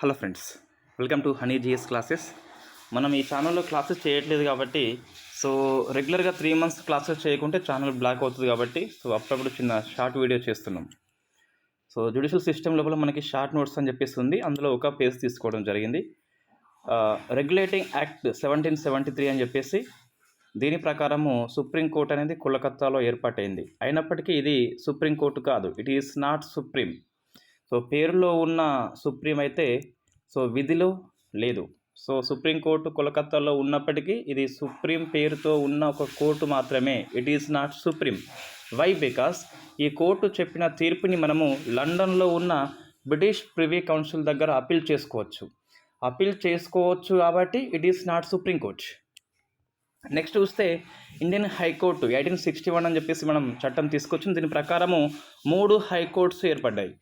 Hello friends welcome to honey G S classes. మనం ఈ ఛానల్లో క్లాసెస్ చేయట్లేదు కాబట్టి సో రెగ్యులర్గా త్రీ మంత్స్ క్లాసెస్ చేయకుంటే ఛానల్ బ్లాక్ అవుతుంది కాబట్టి సో అప్పుడప్పుడు చిన్న షార్ట్ వీడియో చేస్తున్నాం. సో జ్యుడిషియల్ సిస్టమ్ లోపల మనకి షార్ట్ నోట్స్ అని చెప్పేసి ఉంది. అందులో ఒక పేజ్ తీసుకోవడం జరిగింది. Regulating act seventeen seventy three అని చెప్పేసి దీని ప్రకారము సుప్రీంకోర్టు అనేది కోలకత్తాలో ఏర్పాటైంది. అయినప్పటికీ ఇది సుప్రీంకోర్టు కాదు. It is not supreme so పేరులో ఉన్న సుప్రీం అయితే సో విధిలో లేదు. సో సుప్రీంకోర్టు కోలకత్తాలో ఉన్నప్పటికీ ఇది సుప్రీం పేరుతో ఉన్న ఒక కోర్టు మాత్రమే. It is not supreme why because ఈ కోర్టు చెప్పిన తీర్పుని మనము లండన్లో ఉన్న బ్రిటిష్ ప్రివీ కౌన్సిల్ దగ్గర అప్పీల్ చేసుకోవచ్చు. అప్పీల్ చేసుకోవచ్చు కాబట్టి it is not supreme court next చూస్తే Indian high court eighteen sixty one అని చెప్పేసి మనం చట్టం తీసుకొచ్చింది దీని ప్రకారము మూడు హైకోర్ట్స్ ఏర్పడ్డాయి.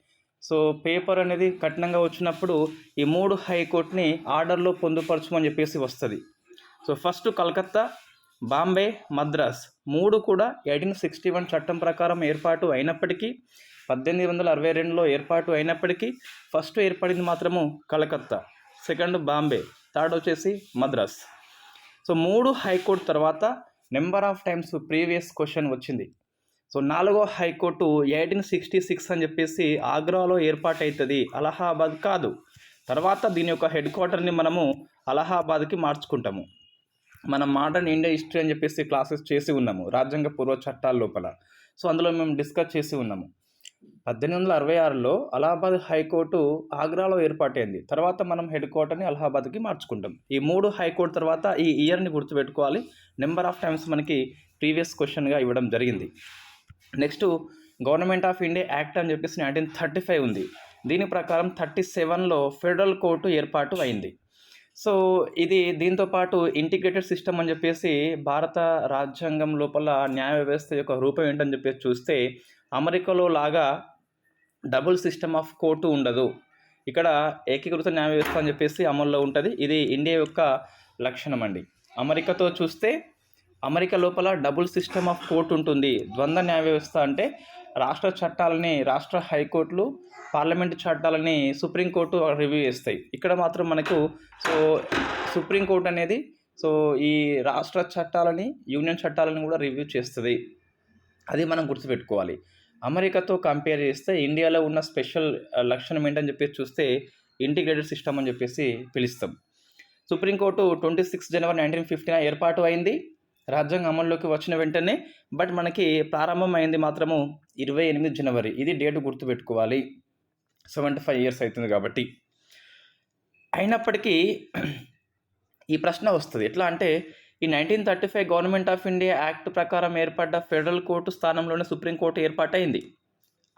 సో పేపర్ అనేది కఠినంగా వచ్చినప్పుడు ఈ మూడు హైకోర్టుని ఆర్డర్లో పొందుపరచమని చెప్పేసి వస్తుంది. సో ఫస్ట్ కలకత్తా బాంబే మద్రాస్ మూడు కూడా ఎయిటీన్ సిక్స్టీ వన్ చట్టం ప్రకారం ఏర్పాటు అయినప్పటికీ పద్దెనిమిది వందల అరవై రెండులో ఏర్పాటు అయినప్పటికీ ఫస్ట్ ఏర్పడింది మాత్రము కలకత్తా సెకండ్ బాంబే థర్డ్ వచ్చేసి మద్రాస్. సో మూడు హైకోర్టు తర్వాత number of times previous question వచ్చింది. సో నాలుగో high court eighteen sixty six అని చెప్పేసి ఆగ్రాలో ఏర్పాటవుతుంది అలహాబాద్ కాదు. తర్వాత దీని యొక్క హెడ్ క్వార్టర్ని మనము అలహాబాద్కి మార్చుకుంటాము. మనం మోడర్న్ ఇండియా హిస్టరీ అని చెప్పేసి క్లాసెస్ చేసి ఉన్నాము. రాజ్యాంగ పూర్వ చట్టాల లోపల. సో అందులో మేము డిస్కస్ చేసి ఉన్నాము. పద్దెనిమిది వందల అరవై ఆరులో అలహాబాద్ హైకోర్టు ఆగ్రాలో ఏర్పాటైంది. తర్వాత మనం హెడ్ క్వార్టర్ని అలహాబాద్కి మార్చుకుంటాం. ఈ మూడు హైకోర్టు తర్వాత ఈ ఇయర్ని గుర్తుపెట్టుకోవాలి. నెంబర్ ఆఫ్ టైమ్స్ మనకి ప్రీవియస్ క్వశ్చన్గా ఇవ్వడం జరిగింది. Next government of India act అని చెప్పేసి నైన్టీన్ థర్టీ ఫైవ్ ఉంది. దీని ప్రకారం థర్టీ సెవెన్లో ఫెడరల్ కోర్టు ఏర్పాటు అయింది. సో ఇది దీంతో పాటు ఇంటిగ్రేటెడ్ సిస్టమ్ అని చెప్పేసి భారత రాజ్యాంగం లోపల న్యాయ వ్యవస్థ యొక్క రూపం ఏంటని చెప్పేసి చూస్తే అమెరికాలో లాగా డబుల్ సిస్టమ్ ఆఫ్ కోర్టు ఉండదు. ఇక్కడ ఏకీకృత న్యాయ వ్యవస్థ అని చెప్పేసి అమల్లో ఉంటుంది. ఇది ఇండియా యొక్క లక్షణం అండి. అమెరికాతో చూస్తే అమెరికా లోపల డబుల్ సిస్టమ్ ఆఫ్ కోర్టు ఉంటుంది. ద్వంద్వ న్యాయ వ్యవస్థ అంటే రాష్ట్ర చట్టాలని రాష్ట్ర హైకోర్టులు పార్లమెంటు చట్టాలని సుప్రీంకోర్టు రివ్యూ చేస్తాయి. ఇక్కడ మాత్రం మనకు సో సుప్రీంకోర్టు అనేది సో ఈ రాష్ట్ర చట్టాలని యూనియన్ చట్టాలని కూడా రివ్యూ చేస్తుంది. అది మనం గుర్తుపెట్టుకోవాలి. అమెరికాతో కంపేర్ చేస్తే ఇండియాలో ఉన్న స్పెషల్ లక్షణం ఏంటని చెప్పేసి చూస్తే ఇంటిగ్రేటెడ్ సిస్టమ్ అని చెప్పేసి పిలుస్తాం. సుప్రీంకోర్టు ట్వంటీ సిక్స్ జనవరి నైన్టీన్ ఫిఫ్టీన్ ఏర్పాటు అయింది. రాజ్యాంగం అమల్లోకి వచ్చిన వెంటనే బట్ మనకి ప్రారంభమైంది మాత్రము ఇరవై ఎనిమిది జనవరి. ఇది డేట్ గుర్తుపెట్టుకోవాలి. సెవెంటీ ఫైవ్ ఇయర్స్ అవుతుంది కాబట్టి. అయినప్పటికీ ఈ ప్రశ్న వస్తుంది. ఎట్లా అంటే ఈ nineteen thirty five government of India act ప్రకారం ఏర్పడ్డ ఫెడరల్ కోర్టు స్థానంలోనే సుప్రీంకోర్టు ఏర్పాటైంది.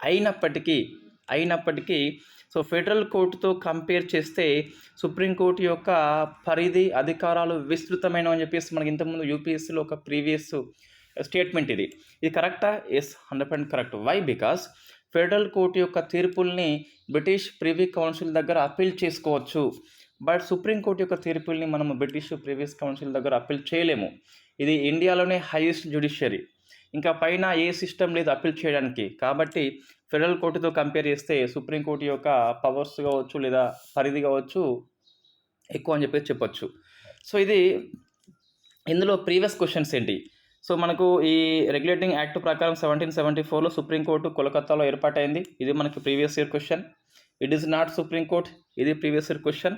అయినప్పటికీ అయినప్పటికీ సో ఫెడరల్ కోర్టుతో కంపేర్ చేస్తే సుప్రీంకోర్టు యొక్క పరిధి అధికారాలు విస్తృతమైనవి అని చెప్పేసి మనకి ఇంతకుముందు యూపీఎస్సీలో ఒక ప్రీవియస్ స్టేట్మెంట్ ఇది. ఇది కరెక్టా? Yes hundred percent correct why because federal court యొక్క తీర్పుల్ని బ్రిటిష్ ప్రివీ కౌన్సిల్ దగ్గర అప్పీల్ చేసుకోవచ్చు. బట్ సుప్రీంకోర్టు యొక్క తీర్పుల్ని మనం బ్రిటిష్ ప్రీవియస్ కౌన్సిల్ దగ్గర అప్పీల్ చేయలేము. ఇది ఇండియాలోనే హైయెస్ట్ జ్యుడిషియరీ. ఇంకా పైన ఏ సిస్టమ్ లేదు అప్పీల్ చేయడానికి. కాబట్టి ఫెడరల్ కోర్టుతో కంపేర్ చేస్తే సుప్రీంకోర్టు యొక్క పవర్స్ కావచ్చు లేదా పరిధి కావచ్చు ఎక్కువ అని చెప్పేసి చెప్పొచ్చు. సో ఇది ఇందులో ప్రీవియస్ క్వశ్చన్స్ ఏంటి? సో మనకు ఈ రెగ్యులేటింగ్ యాక్ట్ ప్రకారం సెవెంటీన్ సెవెంటీ ఫోర్లో సుప్రీంకోర్టు కోలకత్తాలో ఏర్పాటైంది. ఇది మనకి previous year question it is not supreme court ఇది ప్రీవియస్ ఇయర్ క్వశ్చన్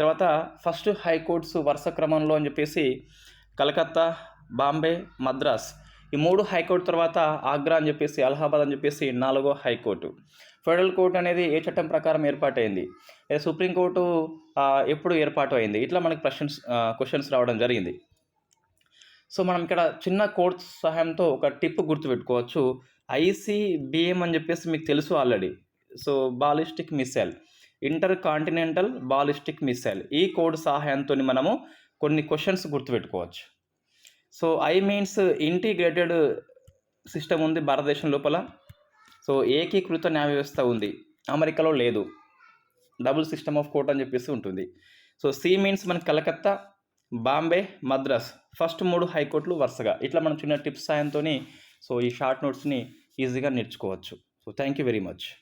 తర్వాత ఫస్ట్ హైకోర్ట్స్ వరుస క్రమంలో అని చెప్పేసి కలకత్తా బాంబే మద్రాస్ ఈ మూడు హైకోర్టు తర్వాత ఆగ్రా అని చెప్పేసి అలహాబాద్ అని చెప్పేసి నాలుగో హైకోర్టు. ఫెడరల్ కోర్టు అనేది ఏ చట్టం ప్రకారం ఏర్పాటైంది? సుప్రీంకోర్టు ఎప్పుడు ఏర్పాటు అయింది ఇట్లా మనకి క్వశ్చన్స్ క్వశ్చన్స్ రావడం జరిగింది. సో మనం ఇక్కడ చిన్న కోర్స్ సహాయంతో ఒక టిప్ గుర్తుపెట్టుకోవచ్చు. ఐసీబీఎం అని చెప్పేసి మీకు తెలుసు already. So ballistic missile. Intercontinental ballistic missile. ఈ కోడ్ సహాయంతో మనము కొన్ని క్వశ్చన్స్ గుర్తుపెట్టుకోవచ్చు. So I means integrated system ఉంది భారతదేశం లోపల. సో ఏకీకృత న్యాయ వ్యవస్థ ఉంది. అమెరికాలో లేదు. డబుల్ సిస్టమ్ ఆఫ్ కోర్ట్ అని చెప్పేసి ఉంటుంది. సో సి మీన్స్ మన కలకత్తా బాంబే మద్రాస్ ఫస్ట్ మూడు హైకోర్టులు వరుసగా. ఇట్లా మనం చిన్న టిప్స్ సాయంతో సో ఈ షార్ట్ నోట్స్ని ఈజీగా నేర్చుకోవచ్చు. So thank you very much